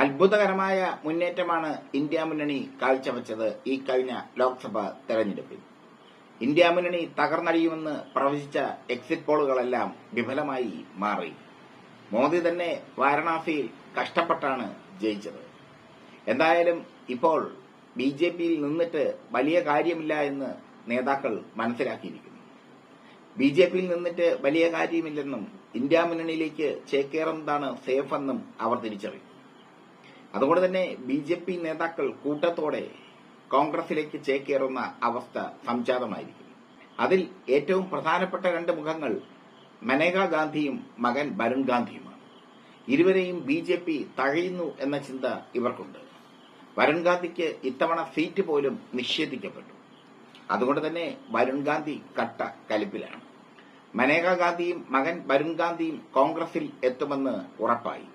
അത്ഭുതകരമായ മുന്നേറ്റമാണ് ഇന്ത്യ മുന്നണി കാഴ്ചവെച്ചത് ഈ കഴിഞ്ഞ ലോക്സഭാ തെരഞ്ഞെടുപ്പിൽ. ഇന്ത്യ മുന്നണി തകർന്നടിയുമെന്ന് പ്രവചിച്ച എക്സിറ്റ് പോളുകളെല്ലാം വിഫലമായി മാറി. മോദി തന്നെ വാരണാസിയിൽ കഷ്ടപ്പെട്ടാണ് ജയിച്ചത്. എന്തായാലും ഇപ്പോൾ ബി ജെ പിയിൽ നിന്നിട്ട് വലിയ കാര്യമില്ല എന്ന് നേതാക്കൾ മനസ്സിലാക്കിയിരിക്കുന്നു. ബി ജെ പിയിൽ നിന്നിട്ട് വലിയ കാര്യമില്ലെന്നും ഇന്ത്യ മുന്നണിയിലേക്ക് ചേക്കേറുന്നതാണ് സേഫെന്നും അവർ തിരിച്ചറിയും അതുകൊണ്ട് തന്നെ ബി ജെ പി നേതാക്കൾ കൂട്ടത്തോടെ കോൺഗ്രസിലേക്ക് ചേക്കേറുന്ന അവസ്ഥ സംജാതമായിരിക്കും. അതിൽ ഏറ്റവും പ്രധാനപ്പെട്ട രണ്ട് മുഖങ്ങൾ മനേക ഗാന്ധിയും മകൻ വരുൺ ഗാന്ധിയുമാണ്. ഇരുവരെയും ബി ജെ പി തഴയുന്നു എന്ന ചിന്ത ഇവർക്കുണ്ട്. വരുൺ ഗാന്ധിക്ക് ഇത്തവണ സീറ്റ് പോലും നിഷേധിക്കപ്പെട്ടു. അതുകൊണ്ട് തന്നെ വരുൺ ഗാന്ധി കട്ട കലിപ്പിലാണ്. മനേക ഗാന്ധിയും മകൻ വരുൺ ഗാന്ധിയും കോൺഗ്രസിൽ എത്തുമെന്ന് ഉറപ്പായി.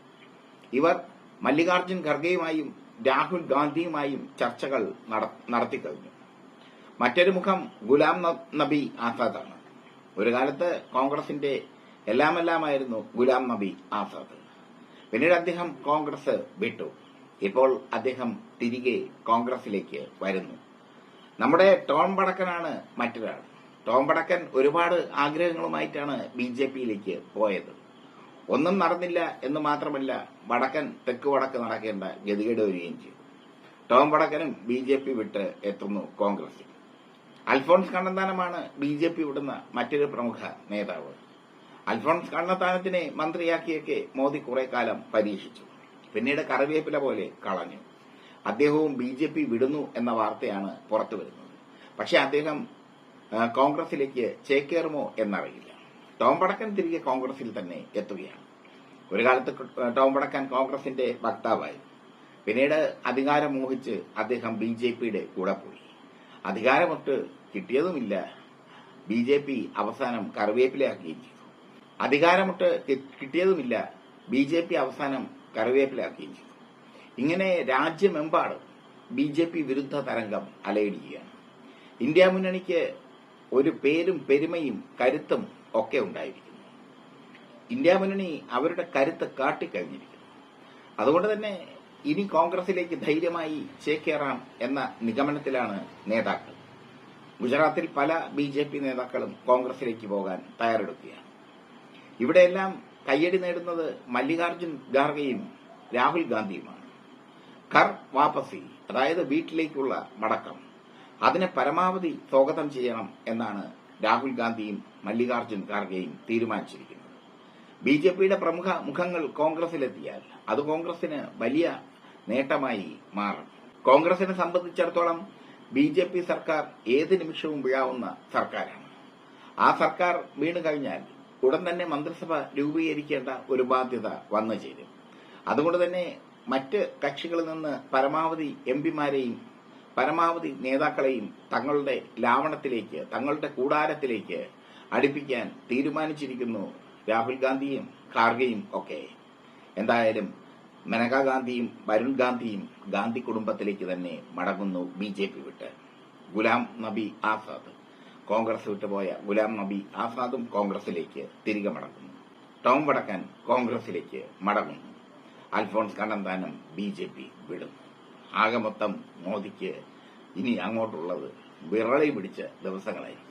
ഇവർ മല്ലികാർജുൻ ഖർഗെയുമായും രാഹുൽ ഗാന്ധിയുമായും ചർച്ചകൾ നട- നടത്തിക്കഴിഞ്ഞു മറ്റൊരു മുഖം ഗുലാം നബി ആസാദാണ്. ഒരു കാലത്ത് കോൺഗ്രസിന്റെ എല്ലാമെല്ലാമായിരുന്നു ഗുലാം നബി ആസാദ്. പിന്നീട് അദ്ദേഹം കോൺഗ്രസ് വിട്ടു. ഇപ്പോൾ അദ്ദേഹം തിരികെ കോൺഗ്രസിലേക്ക് വരുന്നു. നമ്മുടെ ടോം വടക്കനാണ് മറ്റൊരാൾ. ടോം വടക്കൻ ഒരുപാട് ആഗ്രഹങ്ങളുമായിട്ടാണ് ബി ജെ പിയിലേക്ക് പോയത്. ഒന്നും നടന്നില്ല എന്ന് മാത്രമല്ല വടക്കൻ തെക്ക് വടക്ക് നടക്കേണ്ട ഗതികേട് വരികയും ചെയ്തു. ടോം വടക്കനും ബി ജെ പി വിട്ട് എത്തുന്നു കോൺഗ്രസിൽ അൽഫോൺസ് കണ്ണന്താനമാണ് ബി ജെ പി വിടുന്ന മറ്റൊരു പ്രമുഖ നേതാവ്. അൽഫോൺസ് കണ്ണന്താനത്തിനെ മന്ത്രിയാക്കിയൊക്കെ മോദി കുറെ കാലം പരീക്ഷിച്ചു. പിന്നീട് കറിവേപ്പില പോലെ കളഞ്ഞു. അദ്ദേഹവും ബി ജെ പി വിടുന്നു എന്ന വാർത്തയാണ് പുറത്തു വരുന്നത് പക്ഷെ അദ്ദേഹം കോൺഗ്രസിലേക്ക് ചേക്കേറുമോ എന്നറിയില്ല. ടോം വടക്കൻ തിരികെ കോൺഗ്രസിൽ തന്നെ എത്തുകയാണ്. ഒരു കാലത്ത് ടോം വടക്കൻ കോൺഗ്രസിന്റെ വക്താവായി. പിന്നീട് അധികാരം മോഹിച്ച് അദ്ദേഹം ബി ജെ പിയുടെ കൂടെ പോയി. അധികാരമൊട്ട് കിട്ടിയതുമില്ല. ബി ജെ പി അവസാനം കറിവേപ്പിലയാക്കുകയും ചെയ്തു. അധികാരമൊട്ട് കിട്ടിയതുമില്ല. ബി ജെ പി അവസാനം കറിവേപ്പിലാക്കുകയും ചെയ്തു. ഇങ്ങനെ രാജ്യമെമ്പാടും ബി ജെ പി വിരുദ്ധ തരംഗം അലയിടുകയാണ് ഇന്ത്യ മുന്നണിക്ക് ഒരു പേരും പെരുമയും കരുത്തും ഒക്കെ ഉണ്ടായിരിക്കുന്നു. ഇന്ത്യ മുന്നണി അവരുടെ കരുത്ത് കാട്ടിക്കഴിഞ്ഞിരിക്കുന്നു. അതുകൊണ്ട് തന്നെ ഇനി കോൺഗ്രസിലേക്ക് ധൈര്യമായി ചേക്കേറാം എന്ന നിഗമനത്തിലാണ് നേതാക്കൾ. ഗുജറാത്തിൽ പല ബി ജെ പി നേതാക്കളും കോൺഗ്രസിലേക്ക് പോകാൻ തയ്യാറെടുക്കുകയാണ്. ഇവിടെയെല്ലാം കയ്യടി നേടുന്നത് മല്ലികാർജുൻ ഖാർഗെയും രാഹുൽ ഗാന്ധിയുമാണ്. കർ വാപ്പസി അതായത് വീട്ടിലേക്കുള്ള മടക്കം അതിനെ പരമാവധി സ്വാഗതം ചെയ്യണം എന്നാണ് രാഹുൽ ഗാന്ധിയും മല്ലികാർജുൻ ഖാർഗെയും തീരുമാനിച്ചിരിക്കുന്നത് ബി ജെ പിയുടെ പ്രമുഖ മുഖങ്ങൾ കോൺഗ്രസിലെത്തിയാൽ അത് കോൺഗ്രസിന് വലിയ നേട്ടമായി മാറും. കോൺഗ്രസിനെ സംബന്ധിച്ചിടത്തോളം ബി ജെ പി സർക്കാർ ഏത് നിമിഷവും വീഴാവുന്ന സർക്കാരാണ്. ആ സർക്കാർ വീണു കഴിഞ്ഞാൽ ഉടൻ തന്നെ മന്ത്രിസഭ രൂപീകരിക്കേണ്ട ഒരു ബാധ്യത വന്നു ചേരും. അതുകൊണ്ട് തന്നെ മറ്റ് കക്ഷികളിൽ നിന്ന് പരമാവധി എം പിമാരെയും പരമാവധി നേതാക്കളെയും തങ്ങളുടെ ലാവണത്തിലേക്ക് തങ്ങളുടെ കൂടാരത്തിലേക്ക് അടുപ്പിക്കാൻ തീരുമാനിച്ചിരിക്കുന്നു രാഹുൽ ഗാന്ധിയും ഖാർഗെയും ഒക്കെ. എന്തായാലും മനകാ ഗാന്ധിയും വരുൺ ഗാന്ധിയും ഗാന്ധി കുടുംബത്തിലേക്ക് തന്നെ മടങ്ങുന്നു ബി ജെ പി വിട്ട്. ഗുലാം നബി ആസാദ് കോൺഗ്രസ് വിട്ടുപോയ ഗുലാം നബി ആസാദും കോൺഗ്രസിലേക്ക് തിരികെ മടങ്ങുന്നു. ടോം വടക്കൻ കോൺഗ്രസിലേക്ക് മടങ്ങുന്നു. Alphons Kannanthanam B J P വിടുന്നു. ആകെ മൊത്തം മോദിക്ക് ഇനി അങ്ങോട്ടുള്ളത് വിറളി പിടിച്ച ദിവസങ്ങളായിരിക്കും.